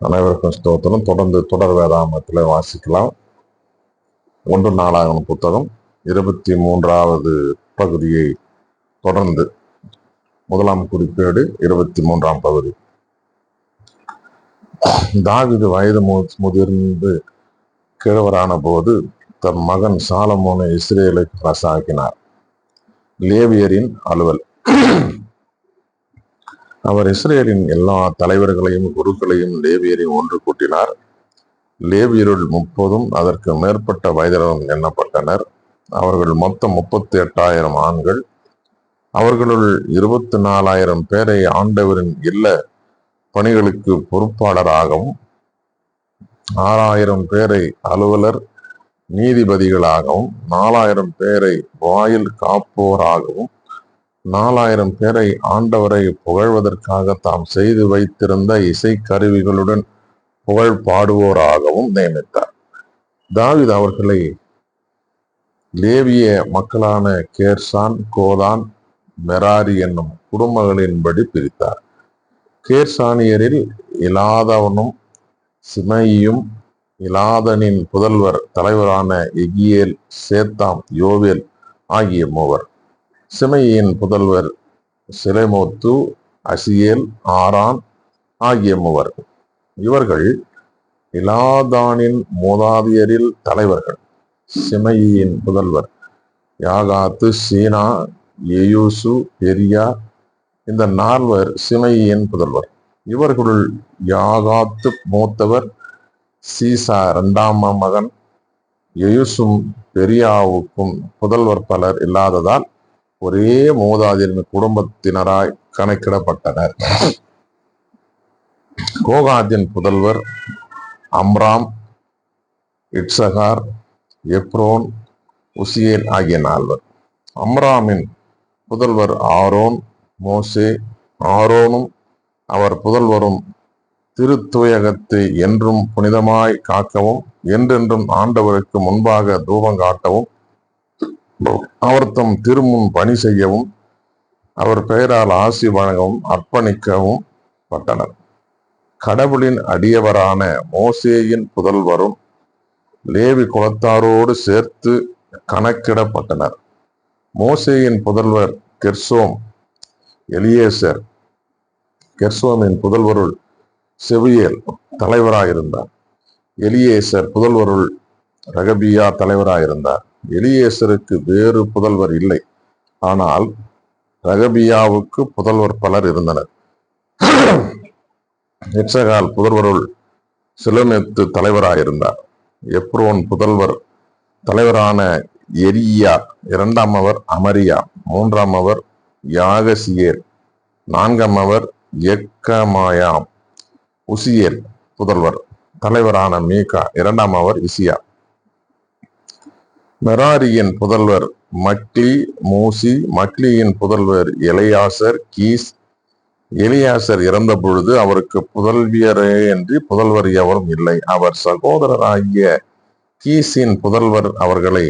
அனைவருக்கும் ஸ்தோத்திரம். தொடர்ந்து தொடர் வேதாமத்தில் வாசிக்கலாம். ஒன்று நாளாகும் புத்தகம் இருபத்தி மூன்றாவது பகுதியை தொடர்ந்து முதலாம் குறிப்பேடு இருபத்தி மூன்றாம் பகுதி. தாவிது வயது மு- முதிர்ந்து கிழவரான போது தன் மகன் சாலமோனை இஸ்ரேலை அரசாக்கினார். லேவியரின் அலுவல். அவர் இஸ்ரேலின் எல்லா தலைவர்களையும் குருக்களையும் லேவியரையும் ஒன்று கூட்டினார். லேவியருள் முப்பதும் அதற்கு மேற்பட்ட வயதினரும் எண்ணப்பட்டனர். அவர்கள் மொத்தம் முப்பத்தி எட்டாயிரம் ஆண்கள். அவர்களுள் இருபத்தி நாலாயிரம் பேரை ஆண்டவரின் இல்ல பணிகளுக்கு பொறுப்பாளராகவும் ஆறாயிரம் பேரை அலுவலர் நீதிபதிகளாகவும் நாலாயிரம் பேரை வாயில் காப்போராகவும் நாலாயிரம் பேரை ஆண்டவரை புகழ்வதற்காக தாம் செய்து வைத்திருந்த இசை கருவிகளுடன் புகழ் பாடுவோராகவும் நியமித்தார். தாவித் அவர்களை லேவிய மக்களான கேர்சான் கோதான் மெராரி என்னும் குடும்பங்களின்படி பிரித்தார். கேர்சானியரில் இலாதவனும் சிமையும் இலாதனின் புதல்வர் தலைவரான எகியேல் சேத்தாம் யோவேல் ஆகிய மூவர். சிமையின் புதல்வர் சிலைமோத்து அசியேல் ஆரான் ஆகிய மூவர். இவர்கள் இலாதானின் மூதாதியரில் தலைவர்கள். சிமையின் புதல்வர் யாகாத்து சீனா எயூசு பெரியா இந்த நால்வர் சிமையின் புதல்வர். இவர்களுள் யாகாத்து மூத்தவர் சீசா இரண்டாம் மகன். எயுசும் பெரியாவுக்கும் புதல்வர் பலர் இல்லாததால் ஒரே மூதாதிரின் குடும்பத்தினராய் கணக்கிடப்பட்டனர். கோகாத்தின் புதல்வர் அம்ராம் இட்சகார் எப்ரோன் உசியேல் ஆகிய நால்வர். அம்ராமின் புதல்வர் ஆரோன் மோசே ஆரோனும் அவர் புதல்வரும் திருத்துயகத்தை என்றும் புனிதமாய் காக்கவும் என்றென்றும் ஆண்டவருக்கு முன்பாக தூபம் காட்டவும் அவர் தம் திருமுன் பணி செய்யவும் அவர் பெயரால் ஆசி வழங்கவும் அர்ப்பணிக்கவும் பட்டனர். கடவுளின் அடியவரான மோசேயின் புதல்வரும் லேவி குலத்தாரோடு சேர்த்து கணக்கிடப்பட்டனர். மோசேயின் புதல்வர் கெர்சோம் எலியேசர். கெர்சோமின் புதல்வருள் செவ்வியேல் தலைவராக இருந்தார் எலியேசர் புதல்வருள் ரகபியா தலைவராயிருந்தார். எலியேசருக்கு வேறு புதல்வர் இல்லை. ஆனால் ரகபியாவுக்கு புதல்வர் பலர் இருந்தனர். எக்ஸகால் புதல்வருள் சிலமெத்து தலைவராயிருந்தார். எப்ரோன் புதல்வர் தலைவரான எரியா இரண்டாம் அவர் அமரியா மூன்றாம் அவர் யாகசியேல் நான்காம் அவர் எக்கமாயாம் உசியேல் புதல்வர் தலைவரான மீகா இரண்டாம் அவர் இசியா. மெராரியின் புதல்வர் மக்லி மூசி மக்லியின் புதல்வர் எலையாசர் கீஸ் எலியாசர் இறந்த பொழுது அவருக்கு புதல்வியரே என்று புதல்வர் எவரும் இல்லை. அவர் சகோதரராகிய கீஸின் புதல்வர் அவர்களை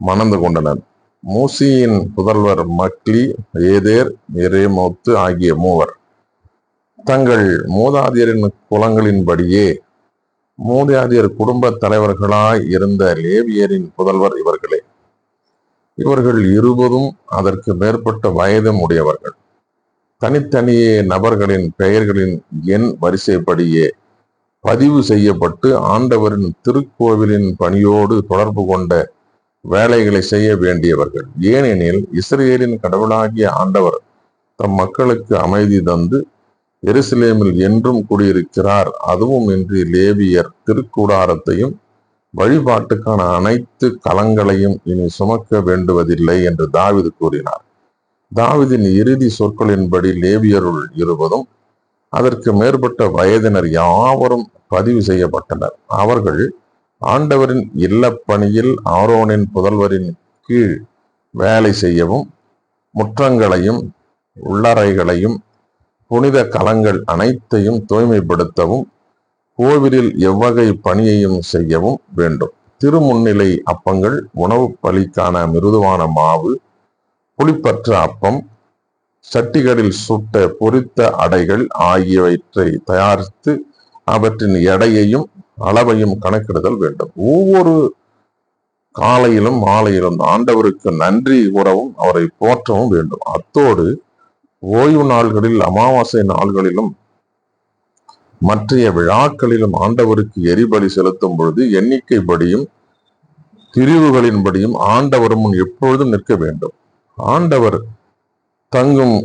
மணந்து கொண்டனர். மூசியின் புதல்வர் மக்லி ஏதேர் எரேமோத்து ஆகிய மூவர் தங்கள் மூதாதியரின் குலங்களின்படியே மூதாதையர் குடும்ப தலைவர்களாய் இருந்த லேவியரின் புதல்வர் இவர்களே. இவர்கள் இருபதும் அதற்கு மேற்பட்ட வயதும் உடையவர்கள். தனித்தனியே நபர்களின் பெயர்களின் எண் வரிசைப்படியே பதிவு செய்யப்பட்டு ஆண்டவரின் திருக்கோவிலின் பணியோடு தொடர்பு கொண்ட வேலைகளை செய்ய வேண்டியவர்கள். ஏனெனில் இஸ்ரேலின் கடவுளாகிய ஆண்டவர் தம் மக்களுக்கு அமைதி தந்து எருசலேமில் என்றும் குடியிருக்கிறார். அதுவும் இன்றி லேவியர் திருக்கூடாரத்தையும் வழிபாட்டுக்கான அனைத்து கலங்களையும் இனி சுமக்க வேண்டுவதில்லை என்று தாவிது கூறினார். தாவிதின் இறுதி சொற்களின்படி லேவியருள் இருவதும் அதற்கு மேற்பட்ட வயதினர் யாவரும் பதிவு செய்யப்பட்டனர். அவர்கள் ஆண்டவரின் இல்லப்பணியில் ஆரோனின் புதல்வரின் கீழ் வேலை செய்யவும் முற்றங்களையும் உள்ளறைகளையும் புனித கலங்கள் அனைத்தையும் தூய்மைப்படுத்தவும் கோவிலில் எவ்வகை பணியையும் செய்யவும் வேண்டும். திருமுன்னிலை அப்பங்கள் உணவு பலிக்கான மிருதுவான மாவு புளிப்பற்ற அப்பம் சட்டிகளில் சுட்ட பொரித்த அடைகள் ஆகியவற்றை தயாரித்து அவற்றின் எடையையும் அளவையும் கணக்கிடுதல் வேண்டும். ஒவ்வொரு காலையிலும் மாலையிலும் ஆண்டவருக்கு நன்றி கூறவும் அவரை போற்றவும் வேண்டும். அத்தோடு ஓய்வு நாள்களில் அமாவாசை நாள்களிலும் மற்றைய விழாக்களிலும் ஆண்டவருக்கு எரிபலி செலுத்தும் பொழுது எண்ணிக்கைப்படியும் பிரிவுகளின்படியும் ஆண்டவர் முன் எப்பொழுதும் நிற்க வேண்டும். ஆண்டவர் தங்கும்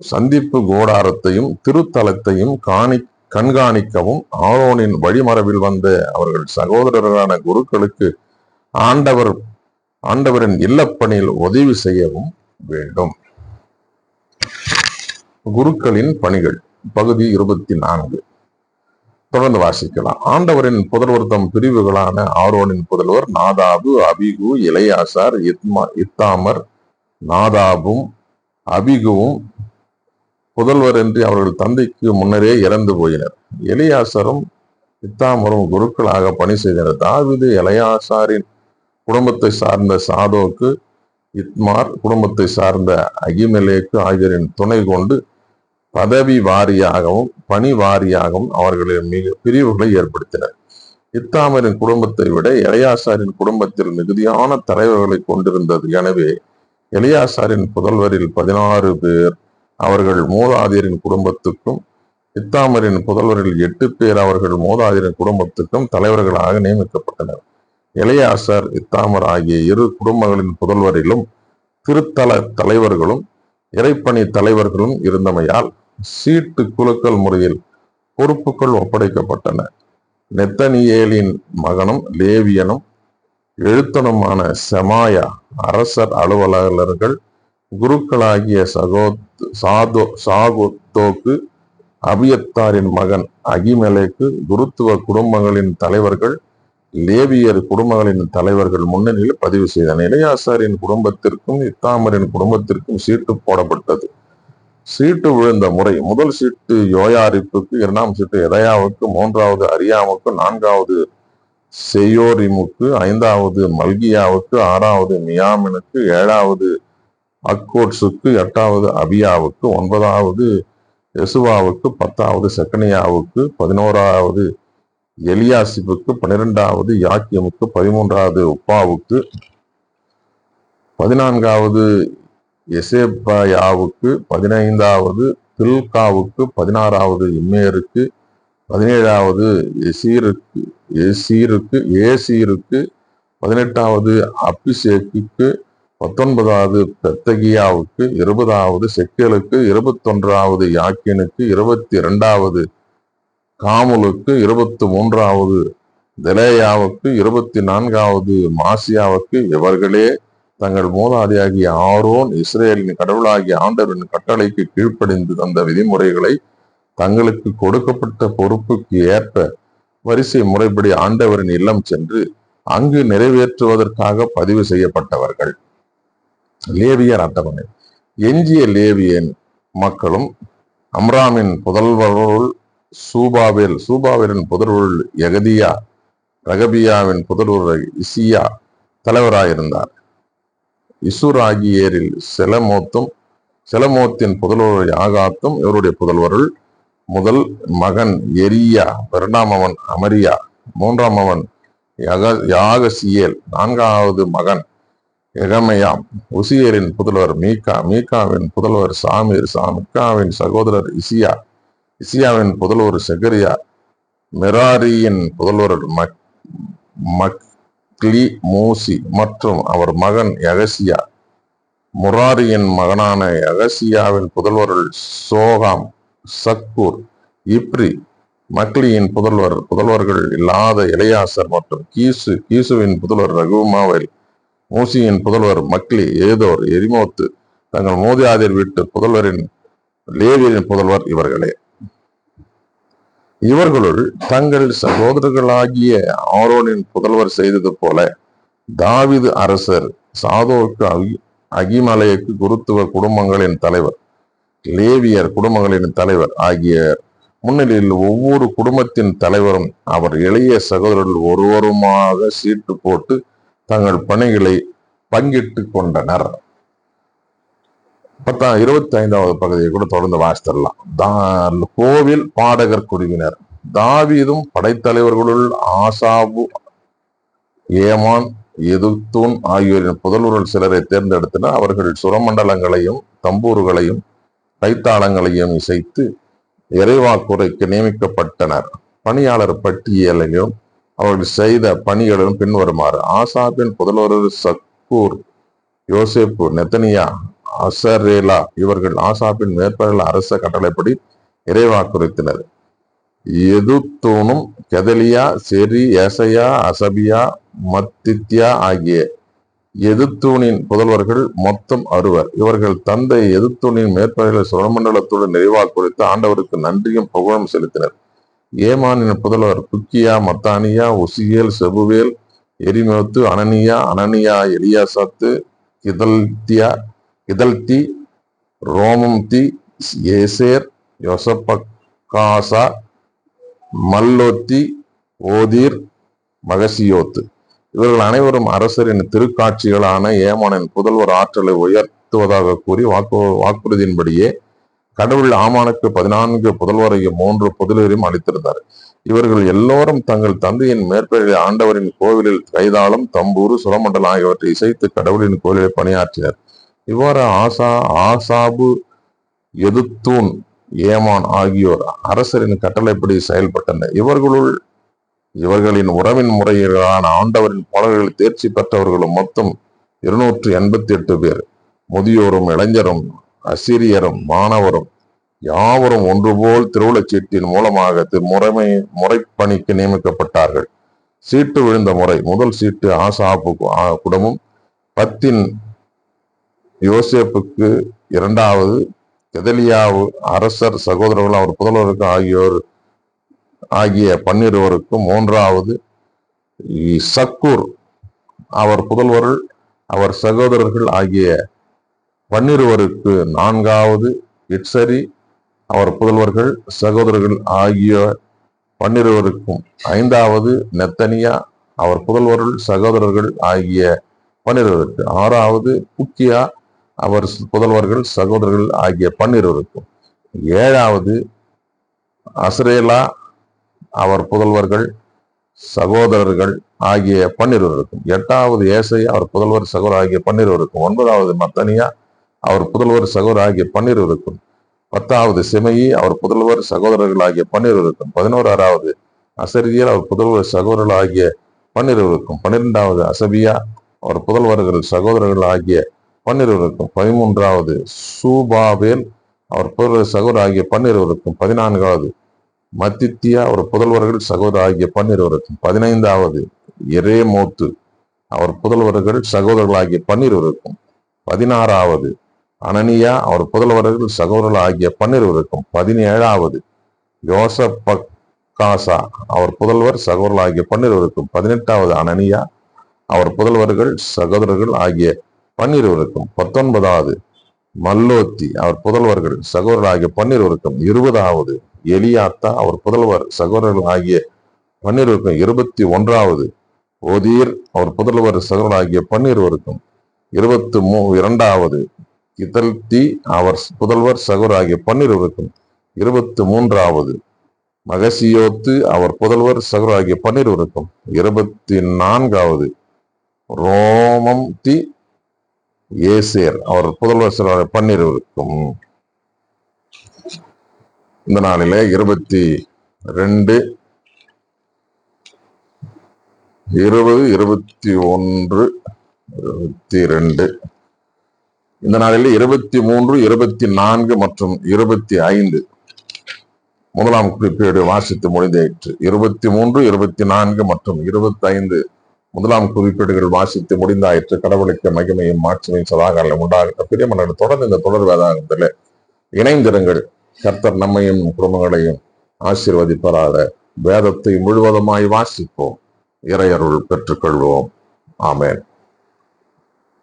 சந்திப்பு கோடாரத்தையும் திருத்தலத்தையும் காணி கண்காணிக்கவும் ஆரோனின் வழிமரபில் வந்த அவர்கள் சகோதரரான குருக்களுக்கு ஆண்டவர் ஆண்டவரின் இல்லப்பணியில் உதவி செய்யவும் வேண்டும். குருக்களின் பணிகள் பகுதி இருபத்தி நான்கு. தொடர்ந்து வாசிக்கலாம். ஆண்டவரின் புதல்வர் தம் பிரிவுகளான ஆரோனின் புதல்வர் நாதாபு அபிகு இளையாசார் இத்மா இத்தாமர் நாதாபும் அபிகுவும் புதல்வர் என்று அவர்கள் தந்தைக்கு முன்னரே இறந்து போயினர். எலியாசரும் இத்தாமரும் குருக்களாக பணி செய்தனர். தாவிது இளையாசாரின் குடும்பத்தை சார்ந்த சாதோக்கு இத்மார் குடும்பத்தை சார்ந்த அகிமலேக்கு ஆகியோரின் துணை கொண்டு பதவி வாரியாகவும் பணி வாரியாகவும் அவர்களின் மிக பிரிவுகளை ஏற்படுத்தினர். இத்தாமரின் குடும்பத்தை விட இளையாசாரின் குடும்பத்தில் மிகுதியான தலைவர்களை கொண்டிருந்தது. எனவே எலியாசாரின் புதல்வரில் பதினாறு பேர் அவர்கள் மூதாதியரின் குடும்பத்துக்கும் இத்தாமரின் புதல்வரில் எட்டு பேர் அவர்கள் மூதாதியரின் குடும்பத்துக்கும் தலைவர்களாக நியமிக்கப்பட்டனர். இளையாசர் இத்தாமர் ஆகிய இரு குடும்பங்களின் புதல்வரிலும் திருத்தல தலைவர்களும் இறைப்பணி தலைவர்களும் இருந்தமையால் சீட்டு குலுக்கல் முறையில் பொறுப்புகள் ஒப்படைக்கப்பட்டன. நெத்தனியேலின் மகனும் லேவியனும் எழுத்தனுமான செமாயா அரசர் அலுவலர்கள் குருக்களாகிய சகோ சாதோ சாகுத்தோக்கு அபியத்தாரின் மகன் அகிமலைக்கு குருத்துவ குடும்பங்களின் தலைவர்கள் லேவியர் குடும்பங்களின் தலைவர்கள் முன்னணியில் பதிவு செய்தனர் இளையாசாரின் குடும்பத்திற்கும் இத்தாமரின் குடும்பத்திற்கும் சீட்டு போடப்பட்டது. சீட்டு விழுந்த முறை. முதல் சீட்டு யோயாரிப்புக்கு இரண்டாம் சீட்டு எதையாவுக்கு மூன்றாவது அரியாவுக்கு நான்காவது செய்யோரிமுக்கு ஐந்தாவது மல்கியாவுக்கு ஆறாவது மியாமினுக்கு ஏழாவது அக்கோட்ஸுக்கு எட்டாவது அபியாவுக்கு ஒன்பதாவது எசுவாவுக்கு பத்தாவது செக்கனியாவுக்கு பதினோராவது எலியாசிப்புக்கு பன்னிரெண்டாவது யாக்கியமுக்கு பதிமூன்றாவது உப்பாவுக்கு பதினான்காவது எசேபாயாவுக்கு பதினைந்தாவது தில்காவுக்கு பதினாறாவது இம்மேருக்கு பதினேழாவது எசீருக்கு எசீருக்கு ஏசீருக்கு பதினெட்டாவது அபிஷேக்கு பத்தொன்பதாவது பெத்தகியாவுக்கு இருபதாவது செக்கேலுக்கு இருபத்தொன்றாவது யாக்கினுக்கு இருபத்தி இரண்டாவது காமுலுக்கு இருபத்தி மூன்றாவது தெலேயாவுக்கு இருபத்தி நான்காவது மாசியாவுக்கு இவர்களே தங்கள் மூதாதியாகிய ஆரோன் இஸ்ரேலின் கடவுளாகிய ஆண்டவரின் கட்டளைக்கு கீழ்ப்படிந்து தந்த விதிமுறைகளை தங்களுக்கு கொடுக்கப்பட்ட பொறுப்புக்கு ஏற்ப வரிசை முறைப்படி ஆண்டவரின் இல்லம் சென்று அங்கு நிறைவேற்றுவதற்காக பதிவு செய்யப்பட்டவர்கள். லேவியர் அட்டவணை. எஞ்சிய லேவியன் மக்களும் அம்ராமின் புதல்வருள் சூபாவேல் சூபாவேலின் புதல்வருள் எகதியா ரகபியாவின் புதல்வர் இசியா தலைவராயிருந்தார். இசுராகியேரில் செலமோத்தும் செலமோத்தின் புதல்வர் யாகாத்தும் இவருடைய புதல்வருள் முதல் மகன் எரியா இரண்டாம் அவன் அமரியா மூன்றாம் அவன் யக யாகசியேல் நான்காவது மகன் எகமையாம் உசியரின் புதல்வர் மீகா மீகாவின் புதல்வர் சாமீர் சாமிக்காவின் சகோதரர் இசியா இசியாவின் புதல்வர் செகரியா மெராரியின் புதல்வர் மக் கிளி மூசி மற்றும் அவர் மகன் யகசியா. முராரியின் மகனான யகசியாவின் புதல்வர்கள் சோகாம் சக்கூர் இப்ரி மக்லியின் புதல்வர் புதல்வர்கள் இல்லாத இளையாசர் மற்றும் கீசு கீசுவின் புதல்வர் ரகுமாவில் மூசியின் புதல்வர் மக்லி ஏதோர் எரிமோத்து தங்கள் மோதியாதிர் வீட்டு புதல்வரின் லேவியின் புதல்வர் இவர்களே. இவர்களுள் தங்கள் சகோதரர்களாகிய ஆரோனின் புதல்வர் செய்தது போல தாவிது அரசர் சாதோக்கு அகி அகிமலைக்கு குருத்துவ குடும்பங்களின் தலைவர் லேவியர் குடும்பங்களின் தலைவர் ஆகிய முன்னிலையில் ஒவ்வொரு குடும்பத்தின் தலைவரும் அவர் இளைய சகோதரர்கள் ஒருவருமாக சீட்டு போட்டு தங்கள் பணிகளை பங்கிட்டு கொண்டனர். பத்தாம் இருபத்தி ஐந்தாவது பகுதியை கூட தொடர்ந்து வாசித்தரலாம். கோவில் பாடகர் குழுவினர். தாவீதும் படைத்தலைவர்களுள் ஆசாபு ஏமான் எதுத்தூன் ஆகியோரின் புதல்வர்கள் சிலரை தேர்ந்தெடுத்தனர். அவர்கள் சுரமண்டலங்களையும் தம்பூர்களையும் கைத்தாளங்களையும் இசைத்து இறைவாக்குறைக்கு நியமிக்கப்பட்டனர். பணியாளர் பட்டியலையும் அவர்கள் செய்த பணிகளும் பின்வருமாறு. ஆசாபின் புதல்வர் சக்கூர் யோசேப்பு நெத்தனியா அசரேலா. இவர்கள் ஆசாப்பின் மேற்பார்வையில் அரச கட்டளைப்படி இறைவாக்குரைத்தனர். எதுத்தூனும் கெதலியா செரி ஏசையா அசபியா மத்தித்யா ஆகிய எதுத்தூனின் புதல்வர்கள் மொத்தம் அறுவர். இவர்கள் தந்தை எதுத்தூனின் மேற்பார்வையில் சுரமண்டலத்துடன் நிறைவாக்குரைத்து ஆண்டவருக்கு நன்றியும் புகழும் செலுத்தினர். ஏமானின் புதல்வர் குக்கியா மத்தானியா உசியேல் செபுவேல் எரிமோத்து அனனியா அனனியா எலியாசாத்து கிதல்தியா கிதல்தி ரோமம்தி ஏசேர் யோசப்பக்காசா மல்லோத்தி ஓதீர் மகசியோத்து. இவர்கள் அனைவரும் அரசரின் திருக்காட்சிகளான ஏமானின் புதல்வர் ஆற்றலை உயர்த்துவதாக கூறி வாக்கு வாக்குறுதியின்படியே கடவுள் ஆமானுக்கு பதினான்கு புதல்வரையும் மூன்று புதல்வரையும் அளித்திருந்தார். இவர்கள் எல்லோரும் தங்கள் தந்தையின் மேற்பெயரில் ஆண்டவரின் கோவிலில் கைதாளம் தம்பூரு சுரமண்டலம் ஆகியவற்றை இசைத்து கடவுளின் கோவிலில் பணியாற்றினர். இவ்வாறு ஆசா ஆசாபு எதுத்தூன் ஏமான் ஆகியோர். அரசரின் கட்டளைப்படி செயல்பட்டனர். இவர்களுள் இவர்களின் உறவின் முறையிலான ஆண்டவரின் பாடல்களில் தேர்ச்சி பெற்றவர்களும் மொத்தம் இருநூற்று எண்பத்தி எட்டு பேர். முதியோரும் இளைஞரும் அசிரியரும் மாணவரும் யாவரும் ஒன்றுபோல் திருவுளச் சீட்டின் மூலமாக முறைமை முறைப்பணிக்கு நியமிக்கப்பட்டார்கள். சீட்டு விழுந்த முறை முதல் சீட்டு ஆசாப்பு குடமும் பத்தின் யோசேப்புக்கு இரண்டாவது கெதலியாவு அரசர் சகோதரர்கள் அவர் புதல்வருக்கு ஆகியோர் ஆகிய பன்னிருவருக்கும் மூன்றாவது சக்கூர் அவர் புதல்வர்கள் அவர் சகோதரர்கள் ஆகிய பன்னிருவருக்கு நான்காவது இட்சரி. அவர் புதல்வர்கள் சகோதரர்கள் ஆகிய பன்னிருவருக்கும் ஐந்தாவது நெத்தனியா. அவர் புதல்வர்கள் சகோதரர்கள் ஆகிய பன்னிருவருக்கு ஆறாவது புக்கியா. அவர் புதல்வர்கள் சகோதரர்கள் ஆகிய பன்னிருவருக்கும். ஏழாவது அஸ்ரேலா அவர் புதல்வர்கள் சகோதரர்கள் ஆகிய பன்னிருவருக்கும். எட்டாவது ஏசை அவர் புதல்வர் சகோதரர் ஆகிய பன்னிருவருக்கும். ஒன்பதாவது மத்தனியா அவர் புதல்வர் சகோதரர் ஆகிய பன்னிருவருக்கும். பத்தாவது சிமையி அவர் புதல்வர் சகோதரர்கள் ஆகிய பன்னிருவருக்கும். பதினோராவது அசரியல் அவர் புதல்வர் சகோதரர்கள் ஆகிய பன்னிருவருக்கும். பன்னிரெண்டாவது அசபியா அவர் புதல்வர்கள் சகோதரர்கள் ஆகிய பன்னிருவருக்கும். பதிமூன்றாவது சூபாபேல் அவர் புதல்வர் சகோதரர் ஆகிய பன்னிருவருக்கும். பதினான்காவது மத்தித்தியா அவர் புதல்வர்கள் சகோதரர் ஆகிய பன்னிருவருக்கும். பதினைந்தாவது எரேமோத்து அவர் புதல்வர்கள் சகோதரர்கள் ஆகிய பன்னிருவருக்கும். பதினாறாவது அனனியா அவர் புதல்வர்கள் சகோதரர்கள் ஆகிய பன்னிருவருக்கும். பதினேழாவது யோசப்பக்காசா அவர் புதல்வர் சகோதரர்கள் ஆகிய பன்னிருவருக்கும். பதினெட்டாவது அனனியா அவர் புதல்வர்கள் சகோதரர்கள் ஆகிய பன்னிருவருக்கும். பத்தொன்பதாவது மல்லோத்தி அவர் புதல்வர்கள் சகோதரர் ஆகிய பன்னிருவருக்கும். இருபதாவது எலியாத்தா அவர் புதல்வர் சகோதரர்கள் ஆகிய பன்னிருவருக்கும். இருபத்தி ஒன்றாவது ஓதீர் அவர் புதல்வர் சகோதரர் ஆகிய பன்னிருவருக்கும். இருபத்தி மூ இரண்டாவது இதழ்த்தி அவர் புதல்வர் சகோதரர் ஆகிய பன்னிருவருக்கும். இருபத்தி மூன்றாவது மகசியோத்து அவர் புதல்வர் சகோதரர் ஆகிய பன்னிருவருக்கும். இருபத்தி நான்காவது ரோமம் தி ஏசேர் அவர் புதல்வர் பன்னிருவருக்கும் இந்த நாளில இருபத்தி ரெண்டு இருபது இருபத்தி ஒன்று இருபத்தி ரெண்டு. இந்த நாளில் இருபத்தி மூன்று இருபத்தி நான்கு மற்றும் இருபத்தி ஐந்து. முதலாம் குறிப்பேடு வாசித்து முடிந்தாயிற்று இருபத்தி மூன்று இருபத்தி நான்கு மற்றும் இருபத்தி ஐந்து. முதலாம் குறிப்பீடுகள் வாசித்து முடிந்தாயிற்று. கடவுளுக்கு மகிமையும் மாட்சிமையும் சதாகாலம் பெரிய பிரியமன்னர் தொடர்ந்து இந்த தொடர் வேதாகத்தில் இணைந்திருங்கள். கர்த்தர் நம்மையும் குடும்பங்களையும் ஆசீர்வதிப்பதாக வேதத்தை முழுவதுமாய் வாசிப்போம். இறையருள் பெற்றுக்கொள்வோம். ஆமேன்.